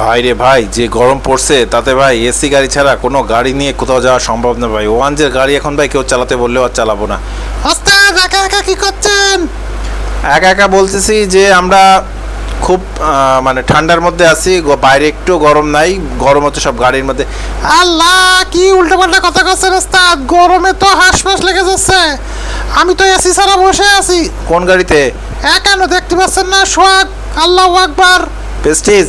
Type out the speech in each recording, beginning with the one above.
ভাই রে ভাই যে গরম পড়ছে তাতে ভাই এসি গাড়ি ছাড়া কোনো গাড়ি নিয়ে কোথাও যাওয়া সম্ভব না ভাই। ওয়ান ওয়ানজের গাড়ি এখন ভাই কেউ চালাতে বললেও আর চালাবো না। ওস্তাদ একা একা কি করছেন? একা একা বলতেছি যে আমরা খুব মানে ঠান্ডার মধ্যে আছি বাইরে একটু গরম নাই গরম হচ্ছে সব গাড়ির মধ্যে। আল্লাহ কি উল্টোপাল্টা কথা করছেন ওস্তাদ? গরমে তো হাঁসফাঁস লেগে যাচ্ছে। আমি তো এসি ছাড়া বসে আছি। কোন গাড়িতে? এ কেন দেখতে পাচ্ছেন না সোহাগ। আল্লাহ আকবার। পেস্টিজ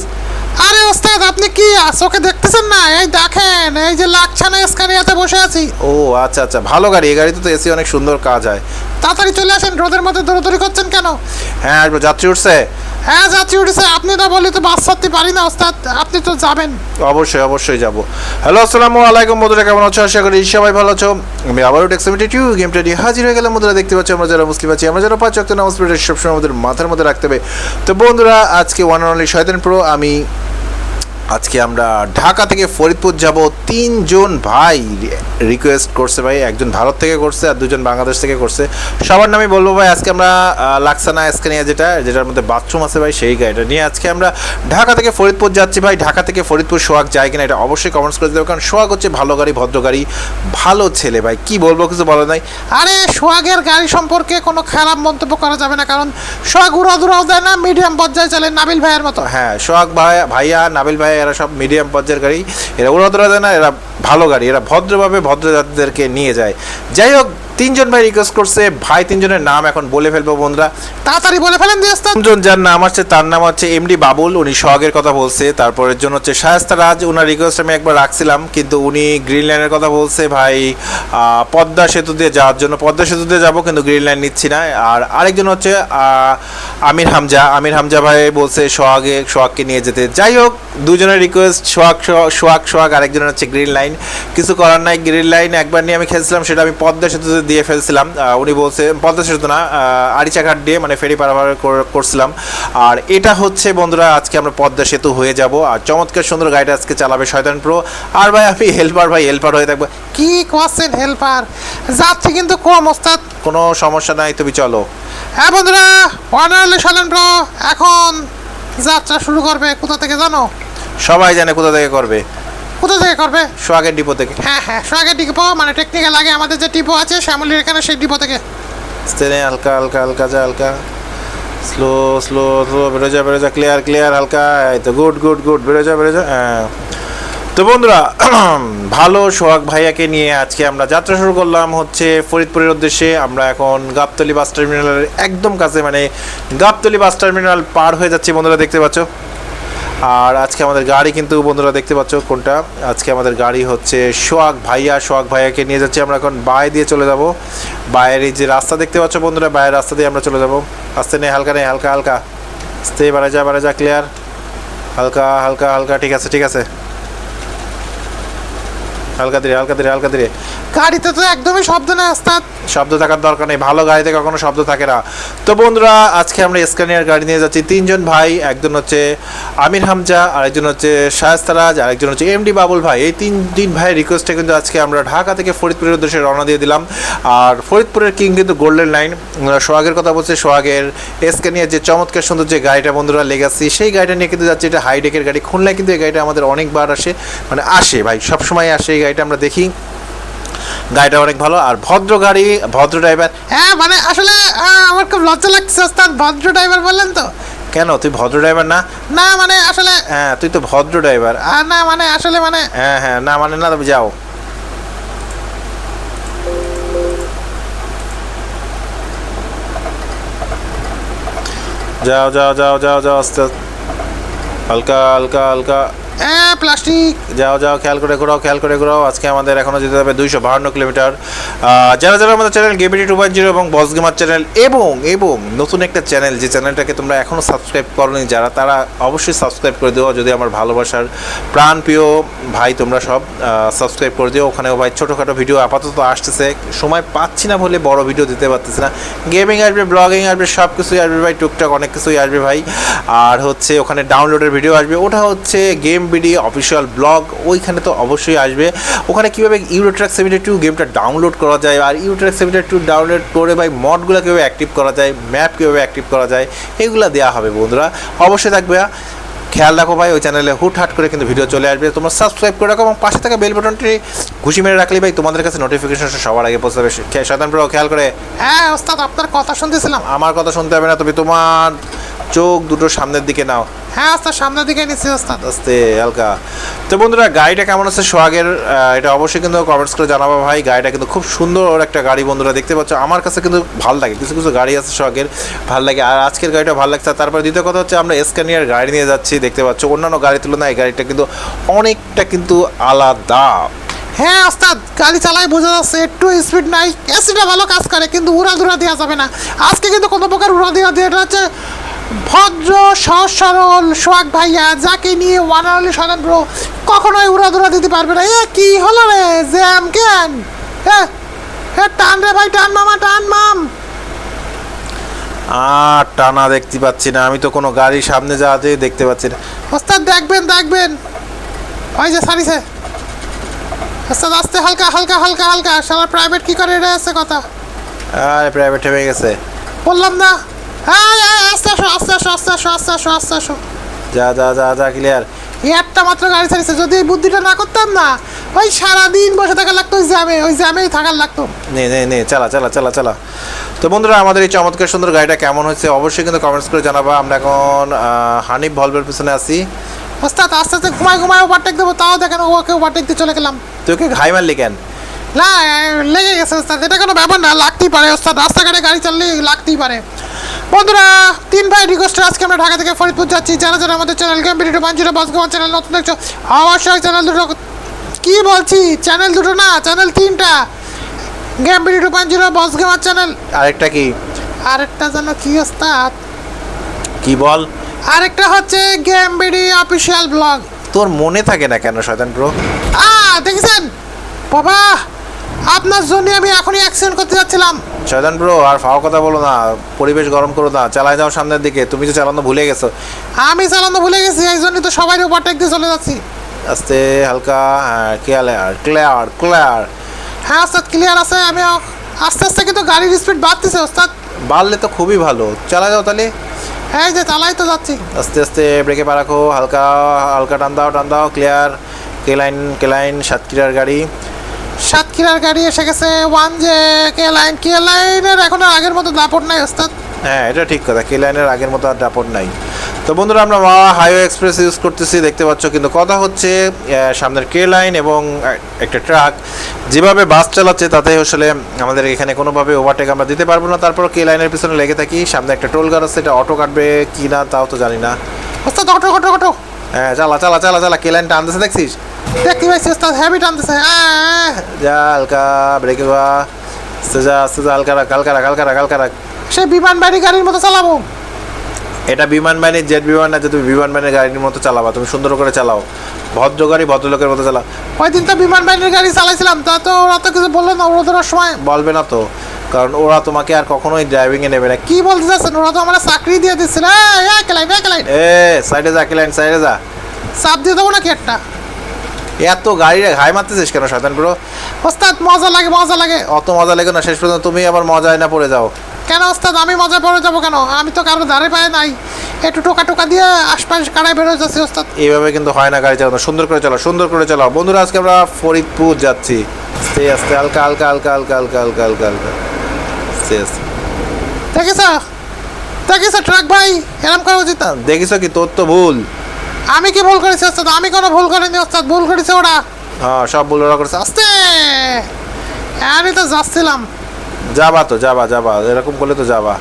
আরে ওস্তাদ আপনি কি চোখে দেখতেছেন না? এই দেখেন এই যে লাকছানা স্কানিয়াতে বসে আছি। ও আচ্ছা আচ্ছা ভালো গাড়ি। এই গাড়িতে তো এসি অনেক সুন্দর কাজ হয়। তাড়াতাড়ি চলে আসেন রোদের মধ্যে দৌড়দৌড়ি করছেন কেন? হ্যাঁ আসব যাত্রী উঠছে। হ্যাঁ যাচ্ছি, উঠেছে। আপনি না বললে তো বাস ছাড়তে পারি না, ওস্তাদ। আপনি তো যাবেন। অবশ্যই অবশ্যই যাব। হ্যালো, আসসালামু আলাইকুম, বন্ধুরা, কেমন আছো? আশা করি সবাই ভালো আছো। আমি আবারও টেক্সিমিটি টিউ গেমটা নিয়ে হাজির হয়ে গেলাম। বন্ধুরা, দেখতে পাচ্ছি, আমরা যারা মুসলিম আছি, আমরা যারা পাঁচ অক্ট নামাজ সবসময় আমাদের মাথার মধ্যে রাখতে হবে। তো বন্ধুরা, আজকে ওয়ান অনলি শয়তান প্রো আমি আজকে আমরা ঢাকা থেকে ফরিদপুর যাব। তিনজন ভাই রিকোয়েস্ট করছে ভাই। একজন ভারত থেকে করছে আর দুজন বাংলাদেশ থেকে করছে। সবার নামে বলব ভাই আজকে আমরা লাক্সানা স্কানিয়া যেটা যেটার মধ্যে বাথরুম আছে ভাই সেই গাড়িটা নিয়ে আজকে আমরা ঢাকা থেকে ফরিদপুর যাচ্ছি ভাই। ঢাকা থেকে ফরিদপুর সোহাগ যায় কিনা এটা অবশ্যই কমেন্টস করে দেবো কারণ সোহাগ হচ্ছে ভালো গাড়ি ভদ্র গাড়ি ভালো ছেলে ভাই। কি বলব কিছু বলা নাই। আরে সোহাগের গাড়ি সম্পর্কে কোনো খারাপ মন্তব্য করা যাবে না। কারণ সোহাগ উড়াদুরাও দেয় না মিডিয়াম পর্যায়ে চলে নাবিল ভাইয়ের মতো। হ্যাঁ সোহাগ ভাই ভাইয়া নাবিল ভাই এরা সব মিডিয়াম পর্যায়ের গাড়ি, এরা উড়াদুরা দেয় না, এরা ভালো গাড়ি, এরা ভদ্রভাবে ভদ্রজাতিদেরকে নিয়ে যায়। যাই হোক, তিনজন ভাই রিকোয়েস্ট করছে, ভাই তিনজনের নাম এখন বলে ফেলব বন্ধুরা। তাড়াতাড়ি বলে ফেলেন তিনজন যার নাম আছে তার নাম হচ্ছে এমডি বাবুল, উনি সোহাগের কথা বলছে, তারপরের জন্য হচ্ছে শায়স্তা রাজ ওনার রিকোয়েস্ট আমি একবার রাখছিলাম, কিন্তু উনি গ্রিন লাইনের কথা বলছে, ভাই পদ্মা সেতু দিয়ে যাওয়ার জন্য, পদ্মা সেতু দিয়ে যাব, কিন্তু গ্রিন লাইন নিচ্ছি না। আর আরেকজন হচ্ছে আমির হামজা আমির হামজা ভাই বলছে সোহাগে, সোহাগকে নিয়ে যেতে। যাই হোক, দুজনের রিকোয়েস্ট সোহাগ, সোহাগ- সোহাগ আরেকজনের হচ্ছে গ্রিন লাইন কিছু করার নাই গ্রিন লাইন একবার নিয়ে আমি খেলছিলাম, সেটা আমি পদ্মা সেতুতে দিয়ে ফেলছিলাম। উনি বলছে, পদ্মা সেতু না আরিচাঘাট দিয়ে মানে ফেরি পারাপার করছিলাম। আর এটা হচ্ছে বন্ধুরা, আজকে আমরা পদ্মা সেতু হয়ে যাব। আর চমৎকার সুন্দর গাড়িটা আজকে চালাবে শয়তান প্রো আর ভাই, আমি হেল্পার ভাই হেল্পার হয়ে থাকব। কি করছেন হেল্পার যাচ্ছে কিন্তু কম ওস্তাদ কোনো সমস্যা নাই, তুমি চলো। হ্যাঁ বন্ধুরা ওয়ানারলি সালেন ব্রো এখন যাত্রা শুরু করবে। কোথা থেকে জানো? সবাই জানে কোথা থেকে করবে। কোথা থেকে করবে? সোহাগের ডিপো থেকে। হ্যাঁ হ্যাঁ সোহাগের ডিপো মানে টেকনিক্যাল আগে আমাদের যে ডিপো আছে শ্যামলির এখানে সেই ডিপো থেকে। স্টেনে হালকা হালকা হালকা যা হালকা। স্লো স্লো স্লো বেরো যা বেরো যা ক্লিয়ার ক্লিয়ার হালকা। এই তো গুড গুড গুড বেরো যা বেরো যা হ্যাঁ। তো বন্ধুরা, ভালো সোহাগ ভাইয়াকে নিয়ে আজকে আমরা যাত্রা শুরু করলাম হচ্ছে ফরিদপুরের উদ্দেশ্যে। আমরা এখন গাবতলি বাস টার্মিনালের একদম কাছে মানে গাবতলি বাস টার্মিনাল পার হয়ে যাচ্ছে বন্ধুরা, দেখতে পাচ্ছ। আর আজকে আমাদের গাড়ি কিন্তু, বন্ধুরা, দেখতে পাচ্ছ কোনটা? আজকে আমাদের গাড়ি হচ্ছে সোহাগ ভাইয়া। সোহাগ ভাইয়াকে নিয়ে যাচ্ছি আমরা এখন বাই দিয়ে চলে যাব। বাইরের এই যে রাস্তা দেখতে পাচ্ছ বন্ধুরা বাইরের রাস্তা দিয়ে আমরা চলে যাব। আস্তে নেই হালকা নেই হালকা হালকা। আস্তে, বাড়া যা বাড়া যা ক্লিয়ার হালকা হালকা হালকা, ঠিক আছে ঠিক আছে। হালকা ধীরে হালকা ধীরে হালকা ধীরে গাড়িতে তো একদমই শব্দ নেই, ওস্তাদ। শব্দ থাকার দরকার নেই, ভালো গাড়িতে কখনো শব্দ থাকে না। তো বন্ধুরা, আজকে আমরা স্ক্যানিয়ার গাড়ি নিয়ে যাচ্ছি। তিনজন ভাই, একজন হচ্ছে আমির হামজা, আরেকজন হচ্ছে শায়স্তারাজ আরেকজন হচ্ছে এমডি বাবুল ভাই। এই তিন তিন ভাইয়ের রিকোয়েস্টে কিন্তু আজকে আমরা ঢাকা থেকে ফরিদপুরের উদ্দেশ্যে রওনা দিয়ে দিলাম। আর ফরিদপুরের কিং কিন্তু গোল্ডেন লাইন সোহাগের কথা বলছে, সোহাগের স্ক্যানিয়ার যে চমৎকার সুন্দর যে গাড়িটা বন্ধুরা লেগাসি সেই গাড়িটা নিয়ে কিন্তু যাচ্ছে। এটা হাইডেকের গাড়ি, খুলনায় কিন্তু এই গাড়িটা আমাদের অনেকবার আসে মানে আসে ভাই, সবসময় আসে। এই গাড়িটা আমরা দেখি। গাড়িটা অনেক ভালো আর ভদ্র গাড়ি ভদ্র ড্রাইভার হ্যাঁ মানে আসলে আমার খুব লজ্জা লাগছে ওস্তাদ। ভদ্র ড্রাইভার বললেন তো। কেন? তুই ভদ্র ড্রাইভার না? না মানে আসলে হ্যাঁ তুই তো ভদ্র ড্রাইভার আর না মানে আসলে মানে হ্যাঁ হ্যাঁ না মানে না তুমি যাও। যাও যাও যাও যাও যাও আস্তে আস্তে। হালকা হালকা হালকা। হ্যাঁ প্লাস্টিক। যাও যাও, খেয়াল করে ঘোরাও, খেয়াল করে ঘোরাও। আজকে আমাদের এখনও যেতে হবে দুইশো বাহান্ন কিলোমিটার। যারা যারা আমাদের channel game BD two point zero এবং বস গেমার চ্যানেল এবং এবং নতুন একটা চ্যানেল, যে চ্যানেলটাকে তোমরা এখনও সাবস্ক্রাইব করনি, যারা, তারা অবশ্যই সাবস্ক্রাইব করে দিও। যদি আমার ভালোবাসার প্রাণ প্রিয় ভাই তোমরা সব সাবস্ক্রাইব করে দিও। ওখানেও ভাই ছোটোখাটো ভিডিও আপাতত আসতেছে। সময় পাচ্ছি না বলে বড় ভিডিও দিতে পারতেছি না। গেমিং আসবে ব্লগিং আসবে সব কিছুই আসবে ভাই, টুকটাক অনেক কিছুই আসবে ভাই। আর হচ্ছে ওখানে ডাউনলোডের ভিডিও আসবে। ওটা হচ্ছে গেম বিডি অফিসিয়াল ব্লগ ওইখানে তো অবশ্যই আসবে। ওখানে কীভাবে ইউরোট্র্যাক সেভেন্টি টু গেমটা ডাউনলোড করা যায় আর euro truck seventy two download করে ভাই মডগুলো কীভাবে অ্যাক্টিভ করা যায় ম্যাপ কীভাবে অ্যাক্টিভ করা যায়, এগুলো দেওয়া হবে বন্ধুরা। অবশ্যই থাকবে খেয়াল রাখো ভাই, ওই চ্যানেলে হুটহাট করে কিন্তু ভিডিও চলে আসবে। তোমরা সাবস্ক্রাইব করে রাখো এবং পাশে থাকা বেল বাটনটি ঘুষি মেরে রাখলে ভাই তোমাদের কাছে নোটিফিকেশন সবার আগে পৌঁছাবে খে- শয়তান ব্রো খেয়াল করে। হ্যাঁ ওস্তাদ, আপনার কথা শুনতেছিলাম। আমার কথা শুনতে হবে না তুমি তোমার চোখ দুটো সামনের দিকে নাও। হ্যাঁ ওস্তাদ সামনের দিকে নিচ্ছি ওস্তাদ আস্তে হালকা। তো বন্ধুরা গাড়িটা কেমন আছে সোহাগের? এটা অবশ্যই কিন্তু কমেন্টস করে জানাব ভাই। গাড়িটা কিন্তু খুব সুন্দর একটা গাড়ি বন্ধুরা দেখতে পাচ্ছ। আমার কাছে কিন্তু ভালো লাগে কিছু কিছু গাড়ি আছে সোহাগের ভালো লাগে। আর আজকের গাড়িটা ভালো লাগছে। তারপরে দ্বিতীয় কথা হচ্ছে আমরা স্ক্যানিয়ার গাড়ি নিয়ে যাচ্ছি দেখতে পাচ্ছ। অন্যান্য গাড়ির তুলনায় এই গাড়িটা কিন্তু অনেকটা কিন্তু আলাদা। হ্যাঁ ওস্তাদ গাড়ি চালাই বোঝা যাচ্ছে একটু স্পিড নাই। এসিটা ভালো কাজ করে কিন্তু উড়া দুরা দেওয়া যাবে না। আজকে কিন্তু কোনো প্রকার উড়া দেওয়া দিয়ে এটা হচ্ছে ভদ্র সহজ সরল সোহাগ ভাইয়া যাকে নিয়ে ওয়ান অনলি সদন ব্রো কখনোই উড়া দুরা দিতে পারবে না। এ কি হলো রে জ্যাম কেন? এ এ টান রে ভাই টান মামা টান মাম। আর টানা দেখতে পাচ্ছি না আমি তো কোনো গাড়ি সামনে যাওয়াতে দেখতে পাচ্ছি না। ওস্তাদ দেখবেন দেখবেন। ওই যে সারিছে ওস্তাদ আস্তে হালকা হালকা হালকা হালকা। সারা প্রাইভেট কি করে এটা আছে কথা। আর প্রাইভেট হেমে গেছে। বললাম না। হ্যাঁ হ্যাঁ আস্তে আসো আস্তে আসো আস্তে আসো আস্তে আসো আস্তে আসো। যা যা যা যা ক্লিয়ার একটা মাত্র গাড়ি ছাড়িছে যদি এই বুদ্ধিটা না করতাম না ওই সারাদিন বসে থাকা লাগতো ওই জ্যামে ওই জ্যামেই থাকার লাগতো। নে নে নে চালা চালা চালা চালা। তো বন্ধুরা আমাদের এই চমৎকার সুন্দর গাড়িটা কেমন হয়েছে অবশ্যই কিন্তু কমেন্টস করে জানাবা। আমরা এখন হানিফ ভলভের পিছনে আছি। ওস্তাদ আস্তে আস্তে ঘুমায় ঘুমায় ওভারটেক দেবো তাও দেখেন ওকে ওভারটেক দিয়ে চলে গেলাম। তুই কি ঘাই মারলি কেন? না লেগে গেছে ওস্তাদ এটা কোনো ব্যাপার না লাগতেই পারে ওস্তাদ। রাস্তাঘাটে গাড়ি চাললে লাগতেই পারে। বন্ধুরা তিন ভাই রিকোয়েস্টে আজকে আমরা ঢাকা থেকে ফরিদপুর যাচ্ছি। যারা যারা আমাদের চ্যানেল গেম ভিডিও পাঁচ জিরো পাঁচ চ্যানেল নতুন দেখছ অবশ্যই চ্যানেল দুটো কী বলছি? চ্যানেল দুটো না চ্যানেল তিনটা। Game video boss gamer channel আরেকটা কি? আরেকটা যেন কি ওস্তাদ কি বল? আরেকটা হচ্ছে গেম বিডি অফিসিয়াল ব্লগ তোর মনে থাকে না কেন শয়তান ব্রো আ দেখেছেন? বাবা আপনার জন্য আমি এখনই অ্যাক্সিডেন্ট করতে যাচ্ছিলাম। শয়তান ব্রো আর ফাও কথা বলো না পরিবেশ গরম করো না চালায় যাও সামনের দিকে তুমি তো চালানো ভুলে গেছো। আমি চালানো ভুলে গেছি এই জন্যই তো সবাই ওভারটেক দিয়ে চলে যাচ্ছি। আস্তে হালকা হ্যাঁ ক্লিয়ার ক্লিয়ার ক্লিয়ার হ্যাঁ ওস্তাদ ক্লিয়ার আছে আমি আস্তে আস্তে কিন্তু গাড়ির স্পিড বাড়তেছে ওস্তাদ। বাড়লে তো খুবই ভালো। চালা যাও তাহলে। এই যে চালাই তো যাচ্ছি। আস্তে আস্তে ব্রেকে পা রাখো হালকা হালকা টান দাও টান দাও ক্লিয়ার কে লাইন কে লাইন সাতক্ষীরার গাড়ি। সাতক্ষীরার গাড়ি এসে গেছে। ওয়ান জে কে লাইন কে লাইনের? এখন আগের মতো দাপট নাই ওস্তাদ। হ্যাঁ এটা ঠিক কথা। কে লাইনের আগের মতো আর ডাপট নাই। তো বন্ধুরা আমরা মা হাইওয়ে এক্সপ্রেস ইউজ করতেছি দেখতে পাচ্ছ। কিন্তু কথা হচ্ছে সামনের কে লাইন এবং একটা ট্রাক। যেভাবে বাস চালাচ্ছে তাতে আসলে আমাদের এখানে কোনোভাবে ওভারটেক আমরা দিতে পারব না। তারপর কে লাইনের পিছনে লেগে থাকি। সামনে একটা টোল গার আছে এটা অটো কাটবে কি না তাও তো জানি না। ওস্তাদ অটো অটো অটো। হ্যাঁ চালা চালা চালা চালা কে লাইনটা আনতেছে দেখছিস? দেখতে পাইছি ওস্তাদ হ্যাবি টানতেছে। যা হালকা ব্রেকে বা আস্তে যা হালকা রাখ হালকা রাখ হালকা রাখ হালকা রাখ। সে বিমান বাড়ি গাড়ির মতো চালাবো। এটা বিমান বাহিনীর জেট বিমান না যে তুমি বিমান বাহিনীর গাড়ির মতো চালাবা তুমি সুন্দর করে চালাও। ভদ্র গাড়ি ভদ্রলোকের মতো চালাও। ওই দিন তো বিমান বাহিনীর গাড়ি চালাইছিলাম তা তো ওরা তো কিছু বলল না ওরা ধরার সময়। বলবে না তো কারণ ওরা তোমাকে আর কখনোই ড্রাইভিংয়ে নেবে না। কি বলতে চাচ্ছেন? ওরা তো আমার চাকরি দিয়ে এক লাইন এ সাইডে যা লাইন সাইডে যা। চাপ দিয়ে দেবো নাকি একটা? এত গাড়ি ঘাই মারতেছিস কেন শয়তান ব্রো ওস্তাদ মজা লাগে মজা লাগে। অত মজা লাগে না শেষ পর্যন্ত তুমি আবার মজায় না পড়ে যাও। কেন ওস্তাদ আমি মজা পড়ে যাব কেন? আমি তো কারও ধারে পায়ে নাই। একটু টোকা টোকা দিয়ে আশপাশ কাড়ায় বেরোয় যাচ্ছি ওস্তাদ। এইভাবে কিন্তু হয় না গাড়ি চালানো। সুন্দর করে চালাও সুন্দর করে চালাও। বন্ধুরা আজকে আমরা ফরিদপুর যাচ্ছি। আস্তে আস্তে হালকা হালকা হালকা হালকা হালকা হালকা হালকা হালকা। আস্তে আস্তে দেখিস? দেখিস ট্রাক ভাই এরম করা উচিত না দেখিস কি? তোর তো ভুল। আমি কি ভুল করেছি ওস্তাদ? আমি কোনো ভুল করিনি ওস্তাদ। ভুল করেছে ওরা। হ্যাঁ সব ভুল ওরা করেছে। আস্তে! আমি তো যাচ্ছিলাম। যাবা তো যাবা যাবা। এরকম করলে তো যাবা।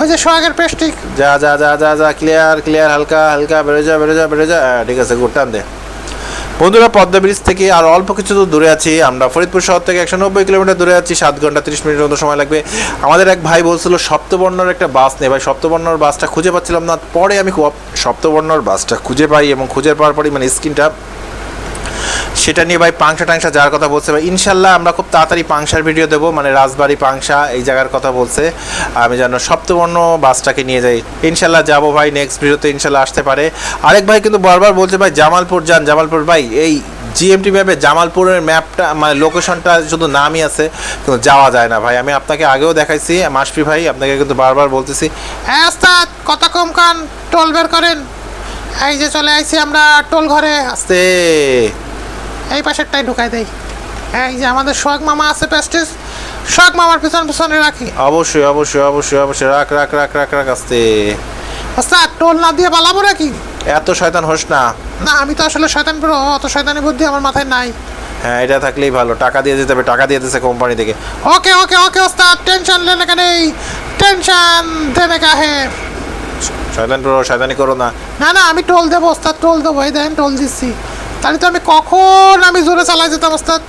ওই যে সোহাগের পেস্টিক যা যা যা যা যা ক্লিয়ার ক্লিয়ার হালকা হালকা বেড়ে যা বেড়ে যা বেড়ে যা। হ্যাঁ, ঠিক আছে গুড টান দে। বন্ধুরা, পদ্মা ব্রিজ থেকে আর অল্প কিছু তো দূরে আছি আমরা। ফরিদপুর শহর থেকে একশো নব্বই কিলোমিটার দূরে আছি সাত ঘণ্টা তিরিশ মিনিট মতো সময় লাগবে। আমাদের এক ভাই বলছিল, সপ্তবর্ণর একটা বাস নেই। ভাই, সপ্তবর্ণর বাসটা খুঁজে পাচ্ছিলাম না। পরে আমি সপ্তবর্ণর বাসটা খুঁজে পাই এবং খুঁজে পাওয়ার পরই মানে স্ক্রিনটা সেটা নিয়ে ভাই পাংশা টাংশা যাওয়ার কথা বলছে ভাই ইনশাল্লাহ আমরা খুব তাড়াতাড়ি পাংশার ভিডিও দেবো মানে রাজবাড়ি পাংশা এই জায়গার কথা বলছে। আমি যেন সপ্তবর্ণ বাসটাকে নিয়ে যাই। ইনশাল্লাহ যাব ভাই নেক্সট ভিডিওতে ইনশাল্লাহ আসতে পারে। আরেক ভাই কিন্তু বারবার বলছে ভাই জামালপুর যান জামালপুর ভাই এই জিএমটি ম্যাপে জামালপুরের ম্যাপটা মানে লোকেশনটা শুধু নামই আছে কিন্তু যাওয়া যায় না ভাই। আমি আপনাকে আগেও দেখাইছি মাসফি ভাই আপনাকে কিন্তু বারবার বলতেছি। হ্যাঁ কথা কম কান টোল বের করেন। এই যে চলে আইছি আমরা টোল ঘরে। আস্তে। এই পাশেরটাই ঢুকাই দেই। এই যে আমাদের সোহাগ মামা আছে প্যাস্টিস সোহাগ মামার পিছনে পিছনে রাখি। অবশ্যই অবশ্যই অবশ্যই অবশ্যই রাখ রাখ রাখ রাখ রাখ আস্তে। ওস্তাদ টোল না দিয়ে পালাবো নাকি? এত শয়তান হোস না। না আমি তো আসলে শয়তান পুরো অত শয়তানি বুদ্ধি আমার মাথায় নাই। হ্যাঁ এটা থাকলেই ভালো। টাকা দিয়ে দিতে হবে টাকা দিয়ে দিতেছে কোম্পানি থেকে। ওকে ওকে ওকে ওস্তাদ টেনশন লেনে কা নেই টেনশন দেনে কা হে শয়তান পুরো শয়তানি করো না। না না আমি টোল দেবো ওস্তাদ টোল দেবো এই দেন টোল দিচ্ছি। তাহলে তো আমি কখন আমি জোরে চালাই যেতাম ওস্তাদ?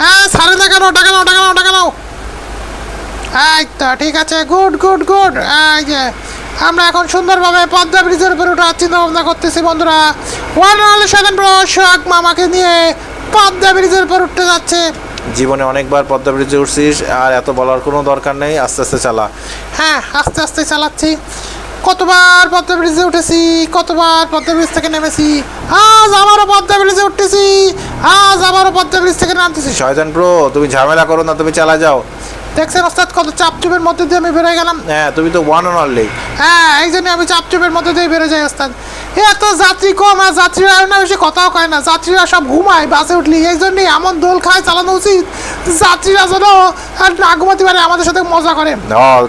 হ্যাঁ সাড়ে টাকা নাও টাকা নাও টাকা নাও টাকা নাও। এই তো ঠিক আছে গুড গুড গুড। এই যে আমরা এখন সুন্দরভাবে পদ্মা ব্রিজের উপরে ওঠার চিন্তা ভাবনা করতেছি বন্ধুরা। ওয়ান সেভেন প্রো সোহাগ মামাকে নিয়ে পদ্মা ব্রিজের উপর উঠতে যাচ্ছে। জীবনে অনেকবার পদ্মা ব্রিজে উঠছিস আর এত বলার কোনো দরকার নেই। আস্তে আস্তে চালা। হ্যাঁ আস্তে আস্তে চালাচ্ছি। কতবার পদ্মা ব্রিজে উঠেছি কতবার পদ্মা ব্রিজ থেকে নেমেছি আজ আবারও পদ্মা ব্রিজে উঠতেছি আজ আবারও পদ্মা ব্রিজ থেকে নামতেছি। শয়তান প্রো তুমি ঝামেলা করো না তুমি চালা যাও। দেখছেন ওস্তাদ কত চাপচুপের মধ্যে দিয়ে আমি বেরোয় গেলাম। হ্যাঁ তুমি তো ওয়ান অন অনলি হ্যাঁ এই জন্য আমি চাপচুপের মধ্যে দিয়ে বেরো যাই ওস্তাদ। এত যাত্রী কম আর যাত্রীরা না বেশি কথাও কয় না যাত্রীরা সব ঘুমায় বাসে উঠলি এই জন্যই এমন দোল খায় চালানো উচিত। যাত্রীরা যেন আর না ঘুমাতে পারে আমাদের সাথে মজা করে।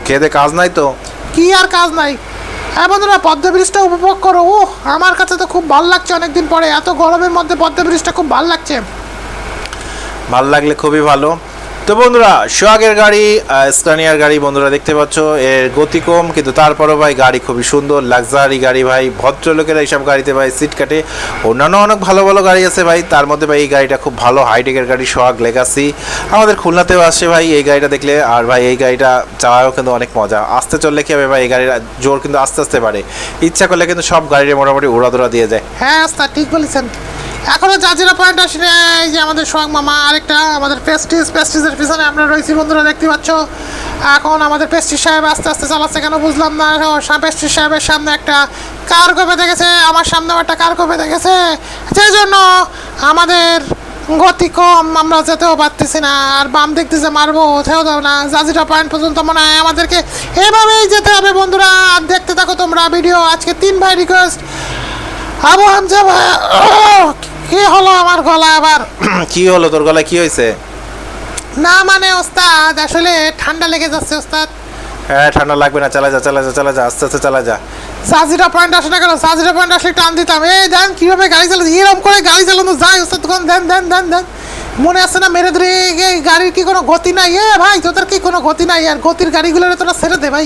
খেতে কাজ নাই তো। কি আর কাজ নাই? হ্যাঁ বন্ধুরা পদ্মা ব্রিজটা উপভোগ করো। ও আমার কাছে তো খুব ভালো লাগছে অনেকদিন পরে। এত গরমের মধ্যে পদ্মা ব্রিজটা খুব ভালো লাগছে। ভালো লাগলে খুবই ভালো। তো বন্ধুরা, সোহাগের গাড়ি স্কানিয়ার গাড়ি বন্ধুরা দেখতে পাচ্ছ, এর গতি কম, কিন্তু তারপরও ভাই গাড়ি খুবই সুন্দর, লাক্সারি গাড়ি ভাই, ভদ্রলোকেরা এইসব গাড়িতে ভাই সিট কাটে। অন্যান্য অনেক ভালো ভালো গাড়ি আছে ভাই, তার মধ্যে ভাই এই গাড়িটা খুব ভালো, হাইটেকের গাড়ি, সোহাগ লেগাসি। আমাদের খুলনাতেও আসে ভাই এই গাড়িটা দেখলে, আর ভাই এই গাড়িটা চালায়ও কিন্তু অনেক মজা। আসতে চললে কি হবে ভাই, এই গাড়ির জোর কিন্তু আস্তে আস্তে পারে ইচ্ছা করলে কিন্তু সব গাড়ির মোটামুটি উড়াদুরা দিয়ে যায়। হ্যাঁ ঠিক বলেছেন। এখনও জাজিরা পয়েন্ট আসেনি, এই যে আমাদের সোহাগ মামা আরেকটা, আমাদের পেস্টিস পেস্টিসের পিছনে আমরা রয়েছি বন্ধুরা, দেখতে পাচ্ছ? এখন আমাদের পেস্টিস সাহেব আস্তে আস্তে চালাচ্ছে কেন বুঝলাম না। পেস্টিস সাহেবের সামনে একটা কার কপে দেখেছে আমার সামনেও একটা কার কপে দেখেছে যে জন্য আমাদের গতি কম, আমরা যেতেও পারতেছি না, আর বাম দেখতেছে মারবো, ওঠেও দাও না। জাজিরা পয়েন্ট পর্যন্ত মনে হয় আমাদেরকে এভাবেই যেতে হবে বন্ধুরা। আর দেখতে থাকো তোমরা ভিডিও, আজকে তিন ভাই রিকোয়েস্ট আবু হামজা ভাই! কি হলো আমার গলা আবার? কি হলো তোর গলা কি হয়েছে? না মানে ওস্তাদ আসলে ঠান্ডা লেগে যাচ্ছে ওস্তাদ। হ্যাঁ ঠান্ডা লাগবে না চালা যা চালা যা চালা যা আস্তে আস্তে চালা যা। সাজিরা পয়েন্ট আসে না কেন? সাজিরা পয়েন্ট আসলে টান দিতাম। এই দেন কীভাবে গাড়ি চালাতে এরকম করে গাড়ি চালানো যায় ওস্তাদ। কোন দেন দেন দেন দেন। মনে আছে না মেরে ধরে এই গাড়ির কি কোনো গতি নাই? এ ভাই তোদের কি কোনো গতি নাই? আর গতির গাড়িগুলো তোরা ছেড়ে দে ভাই।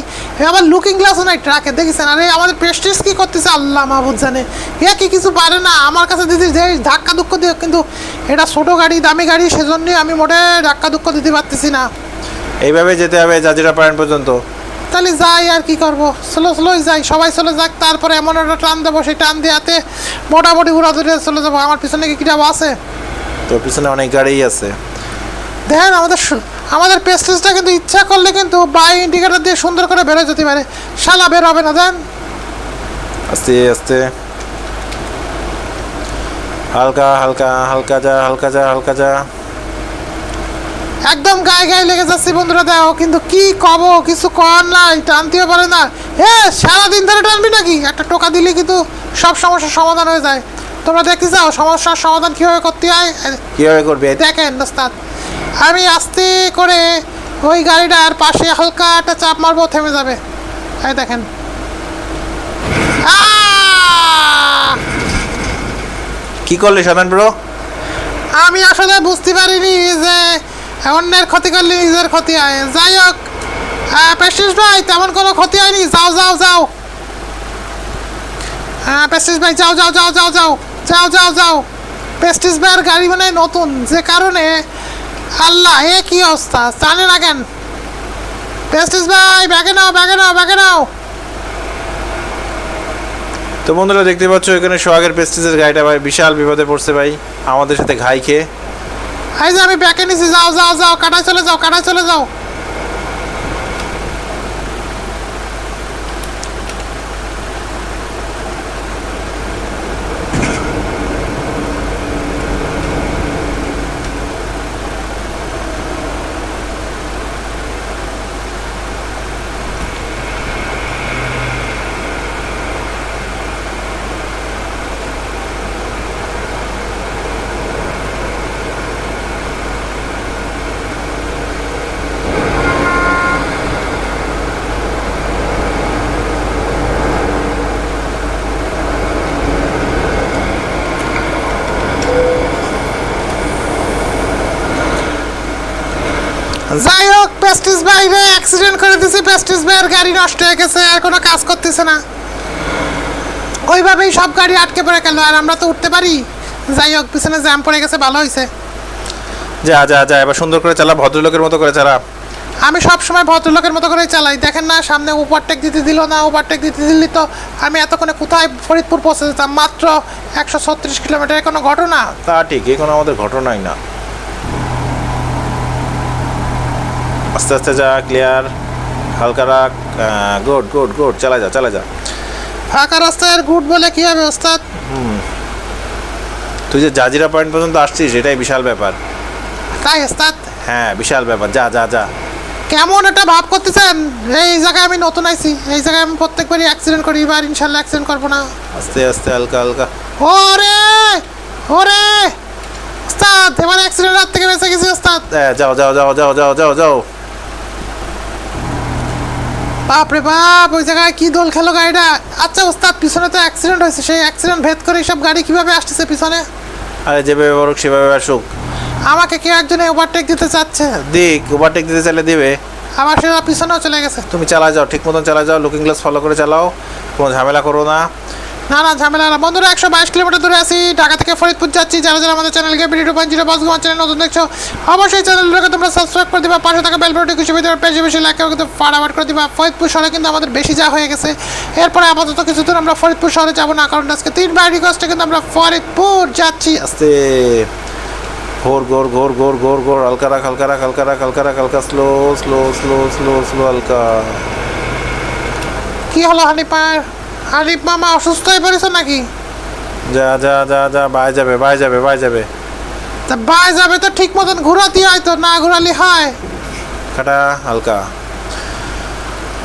আবার লুকিং গ্লাসও নাই ট্রাকে দেখিছেন? আরে আমাদের প্রেস্টিস কি করতেছে? আল্লাহ মাহবুদ জানে। এ কি কিছু পারে না? আমার কাছে দিদি যে ধাক্কা দুঃখ দিয়ে কিন্তু এটা ছোটো গাড়ি দামি গাড়ি সেজন্যই আমি মোটে ধাক্কা দুঃখ দিতে পারতেছি না। এইভাবে যেতে হবে জাজিরা পয়েন্ট পর্যন্ত। তাহলে যাই আর কি করব? স্লো স্লোই যাই সবাই চলে যাক তারপরে এমন একটা টান দেবো সেই টান দেওয়াতে মোটামুটি উড়া ধরে চলে যাব। আমার পিছনে কি কিটা আছে? তোর পিছনে অনেক গাড়িই আছে। দেখেন আমাদের আমাদের পেস্টেজটা কিন্তু ইচ্ছা করলে কিন্তু বাই ইন্ডিকেটার দিয়ে সুন্দর করে বেরো যেতে পারে। শালা বের হবে না দেন। আস্তে আস্তে। হালকা হালকা হালকা যা হালকা যা হালকা যা। একদম গায়ে গায়ে লেগে যাচ্ছে বন্ধুরা দেখো কিন্তু কি কব কিছু কর নাই টানতেও পারে না। এ সারাদিন ধরে টানবি নাকি? একটা টোকা দিলে কিন্তু সব সমস্যার সমাধান হয়ে যায়। তোমরা দেখতে চাও সমস্যার সমাধান কীভাবে করতে হয়? কীভাবে করবে? দেখেন দোস্তাদ আমি আস্তে করে ওই গাড়িটার পাশে হালকা একটা চাপ মারবো থেমে যাবে। এই দেখেন! কি করলি সাধারণ ব্রো আমি আসলে বুঝতে পারিনি যে অন্যের ক্ষতি করলে নিজের ক্ষতি হয়। যাই হোক পেস্টিস ভাই তেমন কোনো ক্ষতি হয়নি। যাও যাও যাও। হ্যাঁ পেস্টিস ভাই যাও যাও যাও যাও যাও। যাও যাও যাও। পেস্টিস ভাইয়ের গাড়ি মানে নতুন যে কারণে আল্লাহ এ কি অবস্থা? জানে না কেন। পেস্টিস ভাই ব্যাগে নাও ব্যাগে নাও ব্যাগে নাও। তো বন্ধুরা দেখতে পাচ্ছ এখানে সোহাগের পেস্টিসের গাড়িটা ভাই বিশাল বিপদে পড়ছে ভাই। আমাদের সাথে ঘাই খেয়ে। এই যে আমি ব্যাকে নিছি যাও যাও যাও কাটায় চলে যাও কাটায় চলে যাও। পেস্টিস ভাইয়ের গাড়ি নষ্ট হয়ে গেছে আর কোনো কাজ করতেছে না। ওইভাবেই সব গাড়ি আটকে পড়ে গেল আর আমরা তো উঠতে পারি। যাই হোক পিছনে জ্যাম পড়ে গেছে ভালো হয়েছে যা যা যা এবার সুন্দর করে চালা ভদ্রলোকের মতো করে চালা। আমি সব সময় ভদ্রলোকের মতো করেই চালাই। দেখেন না সামনে ওভারটেক দিতে দিল না ওভারটেক দিতে দিলি তো আমি এতক্ষণে কোথায় ফরিদপুর পৌঁছে যেতাম? মাত্র একশো ছত্রিশ কিলোমিটারের কোনো ঘটনা? তা ঠিক এ কোনো আমাদের ঘটনাই না। আস্তে আস্তে যা ক্লিয়ার হালকা রাখ গুড গুড গুড চালা যা চালা যা। ফাঁকা রাস্তায় গুড বলে কি হবে ওস্তাদ? তুই যে জাজিরা পয়েন্ট পর্যন্ত আসছিস এটাই বিশাল ব্যাপার। তাই ওস্তাদ? হ্যাঁ বিশাল ব্যাপার। যা যা যা। কেমন একটা ভাব করতেছেন? এই জায়গায় আমি নতুন আইছি। এই জায়গায় আমি প্রত্যেকবারই অ্যাক্সিডেন্ট করি এবার ইনশাল্লাহ অ্যাক্সিডেন্ট করব না। আস্তে আস্তে হালকা হালকা। ওরে! ওরে! ওস্তাদ এবার অ্যাক্সিডেন্ট হাত থেকে বেঁচে গেছি ওস্তাদ। হ্যাঁ, যাও যাও যাও যাও যাও যাও যাও। বাপরে বাপ ওই জায়গায় কি দোল খেলো গাড়িটা? আচ্ছা ওস্তাদ পিছনে তো অ্যাক্সিডেন্ট হয়েছে সেই অ্যাক্সিডেন্ট ভেদ করে সব গাড়ি কীভাবে আসতেছে পিছনে? আরে যেভাবে বরুক সেভাবে আসুক। আমাকে কেউ একজন ওভারটেক দিতে চাচ্ছে? দিক ওভারটেক দিতে চাইলে দিবে। আমার সেটা পিছনেও চলে গেছে। তুমি চালা যাও ঠিক মতন চালা যাও লুকিং গ্লাস ফলো করে চালাও কোনো ঝামেলা করো না। না না ঝামেলা না। বন্ধুরা একশো বাইশ কিলোমিটার দূরে আছি। ঢাকা থেকে ফরিদপুর যাচ্ছি। যারা যারা আমাদের চ্যানেলকে ভিডিও টু পয়েন্ট জিরো পাঁচ আমার চ্যানেল নতুন দেখছ অবশ্যই চ্যানেলটাকে তোমরা সাবস্ক্রাইব করে দিবা। পাশে থাকা বেল বাটনটি খুশি দেবে বেশি বেশি লাইক করে কিন্তু ফাটাফাট করে দিবা। ফরিদপুর শহরে কিন্তু আমাদের বেশি যা হয়ে গেছে। এরপরে আপাতত কিছুদিন আমরা ফরিদপুর শহরে যাব না কারণ আজকে তিনবার রিকোয়েস্টে কিন্তু আমরা ফরিদপুর যাচ্ছি। আস্তে। ঘোর ঘোর ঘোর ঘোর ঘোর ঘোর। হালকা রাখ হালকা রাখ হালকা রাখ হালকা রাখ হালকা। Slow slow slow slow slow হালকা। কি হলো হানিপার হানিফ মামা অসুস্থ হয়ে পড়েছো নাকি? যা যা যা যা বাই যাবে বাই যাবে বাই যাবে। তা বাই যাবে তো ঠিক মতন ঘোরাতে হয় তো না ঘোরালি হয়? কাটা হালকা।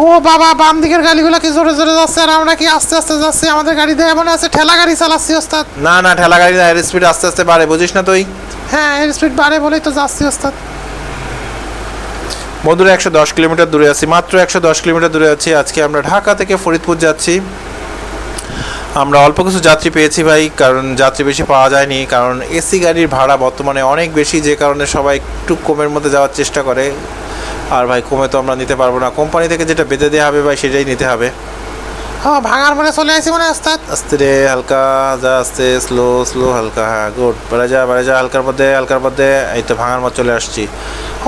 ও বাবা বাম দিকের গাড়িগুলো কি জোরে জোরে যাচ্ছে আর আমরা কি আস্তে আস্তে যাচ্ছি? আমাদের গাড়িতে এমন আছে ঠেলা গাড়ি চালাচ্ছি ওস্তাদ। না না ঠেলা গাড়ি না এর স্পিড আস্তে আস্তে বাড়ে বুঝিস না তুই? হ্যাঁ এর স্পিড বাড়ে বলেই তো যাচ্ছি ওস্তাদ। বন্ধুরা একশো দশ কিলোমিটার দূরে আছি মাত্র একশো দশ কিলোমিটার দূরে আছি। আজকে আমরা ঢাকা থেকে ফরিদপুর যাচ্ছি। আমরা অল্প কিছু যাত্রী পেয়েছি ভাই কারণ যাত্রী বেশি পাওয়া যায়নি কারণ এসি গাড়ির ভাড়া বর্তমানে অনেক বেশি যে কারণে সবাই একটু কমের মধ্যে যাওয়ার চেষ্টা করে। আর ভাই কমে তো আমরা নিতে পারব না। কোম্পানি থেকে যেটা বেঁধে দেওয়া হবে ভাই সেটাই নিতে হবে। হ্যাঁ ভাঙার মনে চলে আসি মনে ওস্তাদ। আস্তে রে হালকা যা আস্তে স্লো স্লো হালকা হ্যাঁ গুড। বেড়ে যা বেড়ে যা হালকার মধ্যে হালকার মধ্যে এই তো ভাঙার মধ্যে চলে আসছি।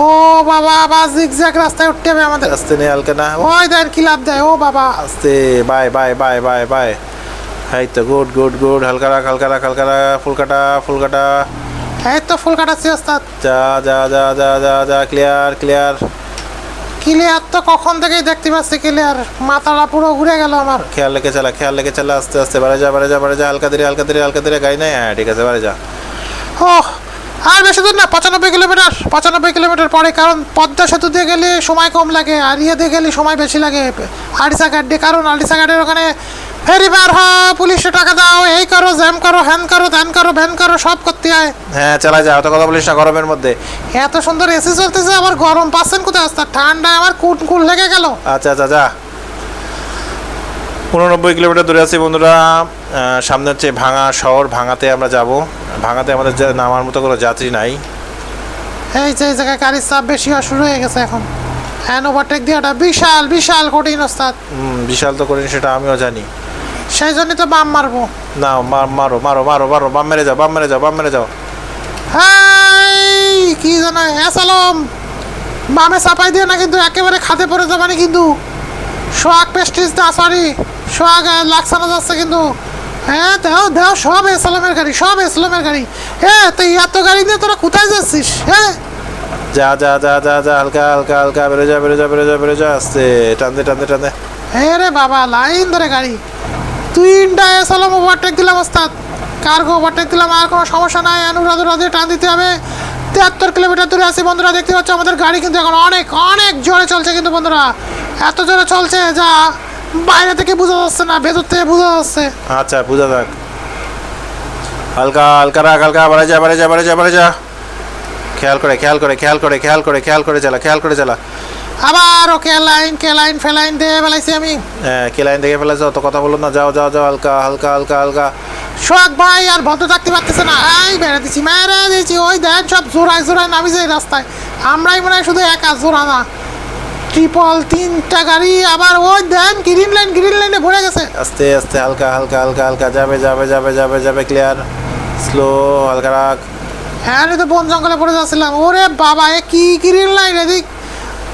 ও বাবা আবার জিগজ্যাগ রাস্তায় উঠতে হবে আমাদের। আস্তে নে হালকা না। ওই দেন কি লাভ দেয়? ও বাবা। আস্তে bye bye bye bye bye এই তো গুড গুড গুড হালকা রাখ হালকা রাখ হালকা রাখ ফুল কাটা ফুল কাটা এই তো ফুল কাটাচ্ছি ওস্তাদ যা যা যা যা যা যা ক্লিয়ার ক্লিয়ার ক্লিয়ার তো কখন থেকেই দেখতে পাচ্ছি ক্লিয়ার মাথাটা পুরো ঘুরে গেল আমার। খেয়াল রেখে চালা খেয়াল রেখে চালা আস্তে আস্তে বাড়ে যা বাড়ে যা বাড়ে যা হালকা ধীরে হালকা ধীরে হালকা ধীরে গাড়ি নাই? হ্যাঁ ঠিক আছে বাড়ে যা। ও আর বেশি দূর না পঁচানব্বই কিলোমিটার পঁচানব্বই কিলোমিটার পরে কারণ পদ্মা সেতু দিয়ে গেলে সময় কম লাগে আর ইয়ে দিয়ে গেলে সময় বেশি লাগে। আড়িসা ঘাট দিয়ে কারণ আড়িসা ঘাটের ওখানে ফেরি বার হয় পুলিশে টাকা দাও এই করো জ্যাম করো হ্যান করো ত্যান করো ভ্যান করো সব করতে হয় হ্যাঁ চালা যা অত কথা বলিস না গরমের মধ্যে। এত সুন্দর এসি চলতেছে আবার গরম পাচ্ছেন কোথায় আসতে ঠান্ডা আমার কুট কুল লেগে গেল। আচ্ছা আচ্ছা যা। উননব্বই কিলোমিটার দূরে আছি বন্ধুরা। সামনে হচ্ছে ভাঙা শহর ভাঙাতে আমরা যাব। ভাঙাতে আমাদের নামার মতো কোনো যাত্রী নাই। এই যে এই জায়গায় গাড়ির চাপ বেশি হওয়া শুরু হয়ে গেছে এখন। হ্যান ওভারটেক দেওয়াটা বিশাল বিশাল কঠিন ওস্তাদ। বিশাল তো করিনি সেটা আমিও জানি। সেই জন্যই তো বাম মারবো। না মার- মারো মারো মারো বাম মেরে যাও বাম মেরে যাও বাম মেরে যাও। হাই কি জানো অ্যাসালম বামে চাপাই দিয়ে না কিন্তু একেবারে খাতে পড়ে যাবে না কিন্তু সোয়াগ পেস্টিস না সরি সোয়াগ লাক্সানো যাচ্ছে কিন্তু। হ্যাঁ দেও দেও সব এসলামের গাড়ি সব এসলামের গাড়ি। হ্যাঁ তুই এত গাড়ি নিয়ে তোরা কোথায় যাচ্ছিস? হ্যাঁ যা যা যা যা যা হালকা হালকা হালকা বেরো যা বেরো যা বেরো যা বেরো যা আসতে টানতে টানতে টানতে হ্যাঁ রে বাবা লাইন ধরে গাড়ি। তিনটা এসলাম ওভারটেক দিলাম ওস্তাদ। কার্গো ওভারটেক দিলাম, আর কোনো সমস্যা নাই। অনুরাধুরা দিয়ে টান দিতে হবে। তিয়াত্তর কিলোমিটার দূরে আছি বন্ধুরা, দেখতে পাচ্ছ আমাদের গাড়ি কিন্তু এখন অনেক অনেক জোরে চলছে কিন্তু বন্ধুরা। এত জোরে চলছে যা বাইরে থেকে বোঝা যাচ্ছে না, ভেতর থেকে বোঝা যাচ্ছে। আচ্ছা বোঝা যাক। হালকা হালকা রাখ, হালকা বাড়ে যা বাড়ে যা বাড়ে যা বাড়ে যা। খেয়াল করে খেয়াল করে খেয়াল করে খেয়াল করে খেয়াল করে চালা, খেয়াল করে চালা। আবার ওকে লাইন কে লাইন ফেলাইন দিয়ে বেলাইছি আমি। হ্যাঁ কে লাইন দেখে ফেলেছো অত কথা বলো না যাও যাও যাও হালকা হালকা হালকা হালকা। সোহাগ ভাই আর ভদ্র থাকতে পারতেছে না। এই মেরে দিচ্ছি মেরে দিচ্ছি ওই দেন সব জোড়ায় জোড়ায় নামি যায় রাস্তায়। আমরাই মনে হয় শুধু একা জোড়া না। ট্রিপল তিনটা গাড়ি আবার ওই দেন গ্রিন লাইন গ্রিন লাইনে ভরে গেছে। আস্তে আস্তে হালকা হালকা হালকা হালকা যাবে যাবে যাবে যাবে যাবে ক্লিয়ার স্লো হালকা রাখ। হ্যাঁ রে তো বন জঙ্গলে পড়ে যাচ্ছিলাম। ওরে বাবা এ কি গ্রিন লাইন এদিক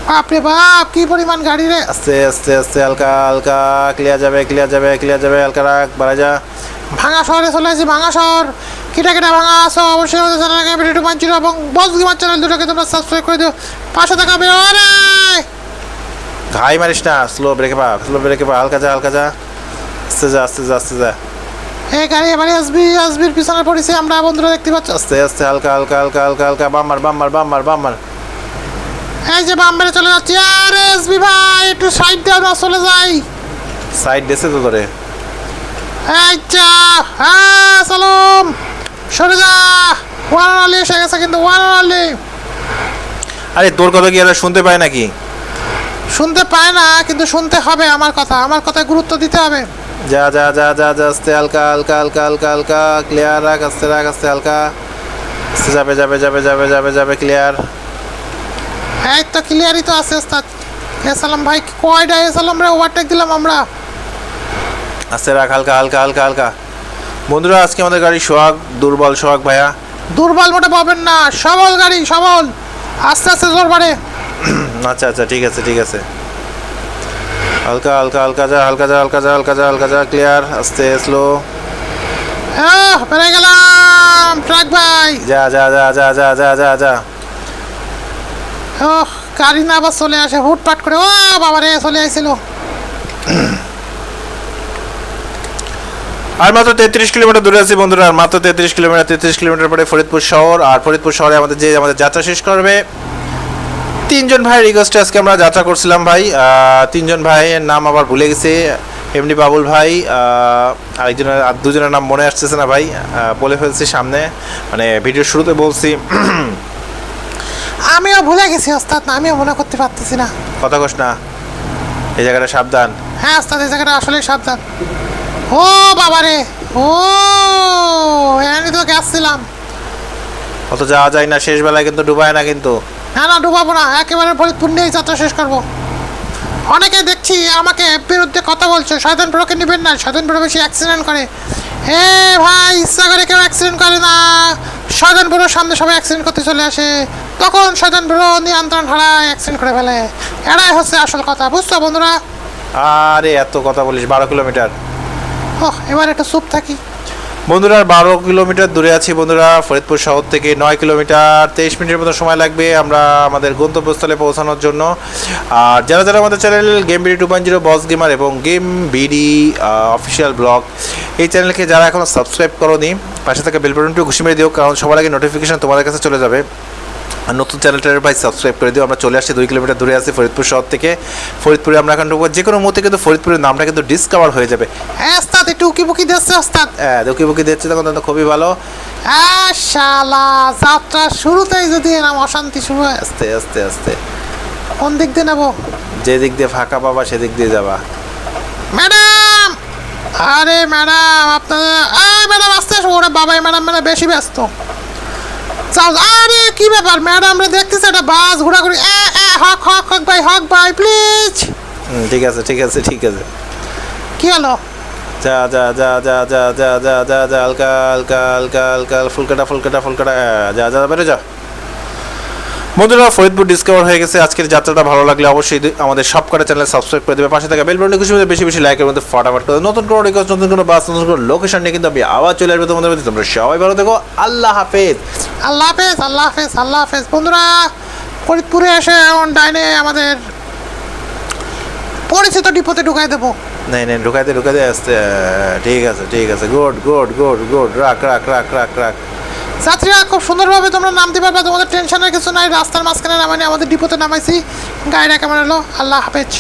বাপরে বাপ কি পরিমাণ গাড়ি রে? আস্তে আস্তে আস্তে হালকা হালকা ক্লিয়ার যাবে ক্লিয়ার যাবে ক্লিয়ার যাবে হালকা রাখ বাড়া যা। ভাঙা শহরে চলে আসি ভাঙা শহর। কিটা কিটা ভাঙা আসো অবশ্যই আমাদের চ্যানেলকে ভিডিওটি মানছিল এবং বস গেমার চ্যানেল দুটোকে তোমরা সাবস্ক্রাইব করে দিও। পাশে থাকা বেরোরে ঘাই মারিস না স্লো ব্রেকে পা স্লো ব্রেকে পা হালকা যা হালকা যা। আস্তে যা আস্তে যা আস্তে যা। এই গাড়ি এবারে আসবি আসবির পিছনে পড়েছি আমরা বন্ধুরা দেখতে পাচ্ছ। আস্তে আস্তে হালকা হালকা হালকা হালকা হালকা বাম্মার বাম্মার বাম্মার বাম্মার। এই যে বাম বাম্বারে চলে যাচ্ছি। আরে এসবি ভাই একটু সাইড দাও না চলে যাই। সাইড দেশে তো ধরে। চা হ্যাঁ সালাম। সরে যা। ওয়ান আলি এসে গেছে কিন্তু ওয়ান আলি আরে তোর কথা কি এরা শুনতে পায় নাকি? শুনতে পায় না কিন্তু শুনতে হবে আমার কথা। আমার কথায় গুরুত্ব দিতে হবে। যা যা যা যা যা আস্তে হালকা হালকা হালকা হালকা হালকা ক্লিয়ার রাখ আস্তে রাখ আস্তে হালকা। যাবে যাবে যাবে যাবে যাবে যাবে ক্লিয়ার এই তো ক্লিয়ারই তো আছে ওস্তাদ। এসালাম ভাই কয়টা এসালাম রে ওভারটেক দিলাম আমরা। আস্তে রাখ হালকা হালকা হালকা হালকা। বন্ধুরা আজকে আমাদের গাড়ি সোহাগ দুর্বল সোহাগ ভাইয়া। দুর্বল মোটে পাবেন না। সবল গাড়ি সবল। আস্তে আস্তে জোর বাড়ে। আচ্ছা আচ্ছা ঠিক আছে ঠিক আছে। হালকা হালকা হালকা যা হালকা যা হালকা যা হালকা যা হালকা যা ক্লিয়ার আস্তে স্লো হ্যাঁ পেরে গেলাম। ট্রাক ভাই। যা যা যা যা যা যা যা যা। ও গাড়ি না আবার চলে আসে, হুটপাট করে, ও বাবা রে চলে আইছিল। আর মাত্র তেত্রিশ কিলোমিটার দূরে আছি বন্ধুরা, আর মাত্র তেত্রিশ কিলোমিটার তেত্রিশ কিলোমিটার পরে ফরিদপুর শহর, আর ফরিদপুর শহরে আমাদের যে আমাদের যাত্রা শেষ করবে। তিনজন ভাই রিকোয়েস্টে আজকে আমরা যাত্রা করছিলাম ভাই তিনজন ভাইয়ের নাম আবার ভুলে গেছি। এমনি বাবুল ভাই আরেকজনের, আর দুজনের নাম মনে আসতেছে না ভাই বলে ফেলছি সামনে। মানে ভিডিও শুরুতে বলছি আমিও ভুলে গেছি ওস্তাদ না আমিও মনে করতে পারতেছি না। কথা কস না। এই জায়গাটা সাবধান। হ্যাঁ ওস্তাদ এই জায়গাটা আসলেই সাবধান। ও বাবা রে ও এখানে তো গেছিলাম। অত যাওয়া যায় না শেষ বেলায় কিন্তু ডুবায় না কিন্তু। না না ডুবাবো না একেবারে ফরিদপুর নিয়েই যাত্রা শেষ করব। অনেকে দেখছি আমাকে বিরুদ্ধে কথা বলছে সাধারণ প্রোকে নেবেন না সাধারণ প্রো বেশি অ্যাক্সিডেন্ট করে। হে ভাই ইচ্ছা করে কেউ অ্যাক্সিডেন্ট করে না। সাধারণ বুড়ো সামনে সবাই অ্যাক্সিডেন্ট করতে চলে আসে। তখন সজন বুড়ো নিয়ন্ত্রণ হারায় অ্যাক্সিডেন্ট করে ফেলে। এটাই হচ্ছে আসল কথা বুঝছ বন্ধুরা? আরে এত কথা বলিস বারো কিলোমিটার। ওহ এবার একটা চুপ থাকি। বন্ধুরা বারো কিলোমিটার দূরে আছি বন্ধুরা, ফরিদপুর শহর থেকে নয় কিলোমিটার। তেইশ মিনিটের মতো সময় লাগবে আমরা আমাদের গন্তব্যস্থলে পৌঁছানোর জন্য। আর যারা যারা আমাদের channel game BD two zero boss gamer এবং গেম বিডি অফিসিয়াল ব্লগ এই চ্যানেলকে যারা এখনও সাবস্ক্রাইব করো নি পাশে থাকা বেল ঘুষি মেরে দিও, কারণ সবার আগে নোটিফিকেশান তোমাদের কাছে চলে যাবে। নতুন চ্যানেলটার ভাই সাবস্ক্রাইব করে দিও। আমরা চলে আসছি দুই কিলোমিটার দূরে আছি ফরিদপুর শহর থেকে। ফরিদপুরে আমরা এখন ঢুকবো। যে কোনো মুহূর্তে কিন্তু ফরিদপুরের নামটা কিন্তু ডিসকভার হয়ে যাবে। হ্যাঁ ওস্তাদ, একটু দিচ্ছে হ্যাঁ দুঃখী বুকি দিচ্ছে, তখন তো খুবই ভালো। শালা, যাত্রা শুরুতেই যদি এরকম অশান্তি শুরু হয়, আস্তে আস্তে আস্তে। কোন দিক দিয়ে নেব যে দিক দিয়ে ফাঁকা পাবা সেদিক দিয়ে যাবা। ম্যাডাম! আরে ম্যাডাম আপনাদের এই ম্যাডাম, আসতে আসো ওরে বাবাই, ম্যাডাম ম্যাডাম, বেশি ব্যস্ত। আরে কি ব্যাপার? ম্যাডাম রে দেখতেছে একটা বাস ঘোরাঘুরি। এ এ হক হক হক ভাই হক ভাই প্লিজ ঠিক আছে ঠিক আছে ঠিক আছে। কি হলো? যা যা যা যা যা যা যা যা যা হালকা হালকা হালকা হালকা ফুলকাটা ফুলকাটা ফুলকাটা হ্যাঁ, যা যা বেরো যা। বন্ধুরা ফরিদপুর ডিসকভার হয়ে গেছে। আজকের যাত্রাটা ভালো লাগলে অবশ্যই আমাদের সব কটা চ্যানেল সাবস্ক্রাইব করে দেবে। পাশে থাকা বেল বাটনে খুশি বেশি বেশি লাইকের মধ্যে ফটাফট করে নতুন কোনো রিকোয়েস্ট নতুন কোনো বাস নতুন কোনো লোকেশন নিয়ে কিন্তু আমি আবার চলে আসব তোমাদের মধ্যে। তোমরা সবাই ভালো দেখো আল্লাহ হাফেজ। আল্লাহ হাফেজ আল্লাহ হাফেজ আল্লাহ হাফেজ। বন্ধুরা ফরিদপুরে এসে অন ডাইনে আমাদের পরিচিত ডিপোতে ঢুকাই দেবো। নাই নাই ঢুকাইতে ঢুকাইতে আসতে ঠিক আছে ঠিক আছে। গুড গুড গুড গুড রাখ রাখ রাখ রাখ রাখ। যাত্রীরা খুব সুন্দরভাবে তোমরা নামতে পারবে তোমাদের টেনশনের কিছু নাই। রাস্তার মাঝখানে নামানি, আমাদের ডিপোতে নামাইছি। গাড়িটা কেমন হলো আল্লাহ হাফেজ।